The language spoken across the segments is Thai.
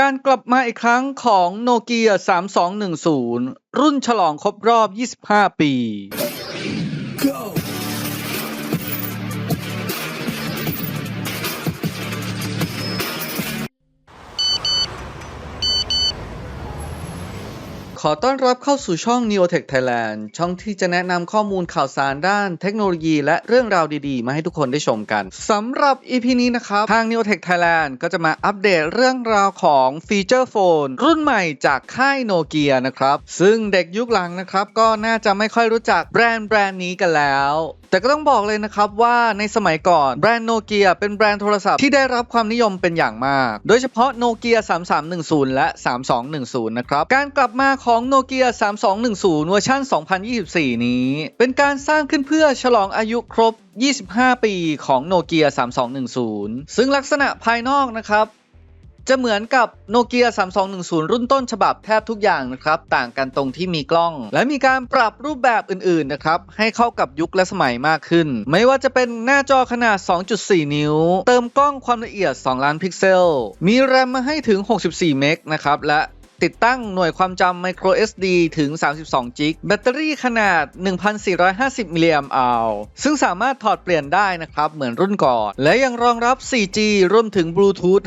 การกลับมาอีกครั้งของโนเกีย3210 รุ่นฉลองครบรอบ 25 ปี ขอต้อนรับเข้าสู่ช่อง Neotech Thailand ช่องที่จะแนะนำข้อมูลข่าวสารด้านเทคโนโลยีและเรื่องราวดีๆ มาให้ทุกคนได้ชมกันสำหรับ EP นี้นะครับ ทาง Neotech Thailand ก็จะมาอัปเดตเรื่องราวของฟีเจอร์โฟนรุ่นใหม่จากค่ายโนเกียนะครับ ซึ่งเด็กยุคหลังนะครับ ก็น่าจะไม่ค่อยรู้จักแบรนด์แบรนด์นี้กันแล้วแต่ก็ต้องบอกเลยนะครับว่าในสมัยก่อนแบรนด์โนเกียเป็นแบรนด์โทรศัพท์ที่ได้รับความนิยมเป็นอย่างมาก โดยเฉพาะโนเกีย3310 และ 3210 นะครับ การกลับมาของโนเกีย3210 เวอร์ชัน2024 นี้ เป็นการสร้างขึ้นเพื่อฉลองอายุครบ 25 ปีของโนเกีย3210 ซึ่งลักษณะภายนอกนะครับ จะเหมือนกับโนเกีย3210 รุ่นต้นฉบับแทบทุกอย่างนะครับ ต่างกันตรงที่มีกล้อง และมีการปรับรูปแบบอื่นๆนะครับ ให้เข้ากับยุคและสมัยมากขึ้น ไม่ว่าจะเป็นหน้าจอขนาด 2.4 นิ้ว เติมกล้องความละเอียด 2 ล้านพิกเซล มีแรมมาให้ถึง 64 เมกนะครับ และ ติดตั้งหน่วยความจำ micro SD ถึง 32จิกแบตเตอรี่ขนาด 1,450 มิลลิแอมป์อาวซึ่งสามารถถอดเปลี่ยนได้นะครับ เหมือนรุ่นก่อน และยังรองรับ 4G รวมถึง Bluetooth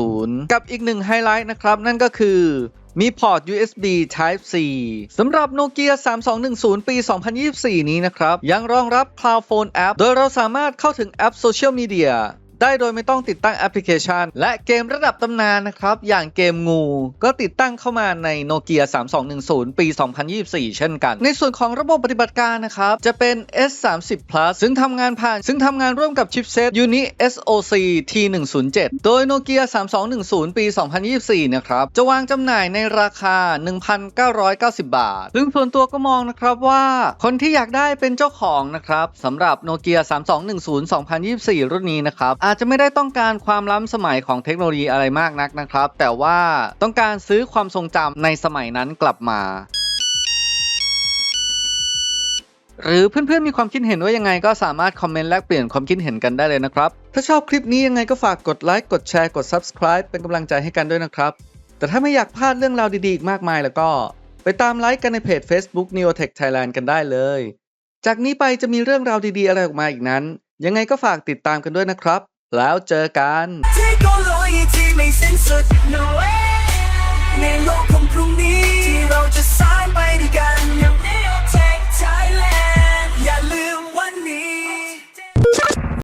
5.0 กับอีกหนึ่งไฮไลท์นะครับ นั่นก็คือมีพอร์ต USB Type C สำหรับ Nokia 3210 ปี 2024 นี้นะครับ ยังรองรับ Cloud Phone App โดยเราสามารถเข้าถึงแอปโซเชียลมีเดีย ได้โดยไม่ต้องติดตั้งแอปพลิเคชัน และเกมระดับตำนานนะครับ อย่างเกมงู ก็ติดตั้งเข้ามาใน Nokia 3210 ปี 2024 เช่นกัน ในส่วนของระบบปฏิบัติการนะครับ จะเป็น S30 Plus ซึ่งทำงานผ่าน ซึ่งทำงานร่วมกับชิปเซต Uni SoC T107 โดย Nokia 3210 ปี 2024 นะครับ จะวางจำหน่ายในราคา 1,990 บาท ซึ่งส่วนตัวก็มองนะครับว่าคนที่อยากได้เป็นเจ้าของนะครับสำหรับ Nokia 3210 2024 รุ่นนี้นะครับอาจจะไม่ได้ต้องการความล้ำสมัยของเทคโนโลยีอะไรมากนักนะครับ แต่ว่าต้องการซื้อความทรงจำในสมัยนั้นกลับมาหรือเพื่อนๆ มีความคิดเห็นว่ายังไงก็สามารถคอมเมนต์แลกเปลี่ยนความคิดเห็นกันได้เลยนะครับ ถ้าชอบคลิปนี้ยังไงก็ฝากกดไลค์กดแชร์กด Subscribe เป็นกำลังใจให้กันด้วยนะครับ แต่ถ้าไม่อยากพลาดเรื่องราวดีๆ อีกมากมายแล้วก็ ไปตามไลค์กันในเพจ Facebook Neotech Thailand กันได้เลย จากนี้ไปจะมีเรื่องราวดีๆ อะไรออกมาอีกนั้น ยังไงก็ฝากติดตามกันด้วยนะครับ แล้วเจอกันที่ก็ลอยที่ไม่สิ้นสุด no way ในโลกของพรุ่งนี้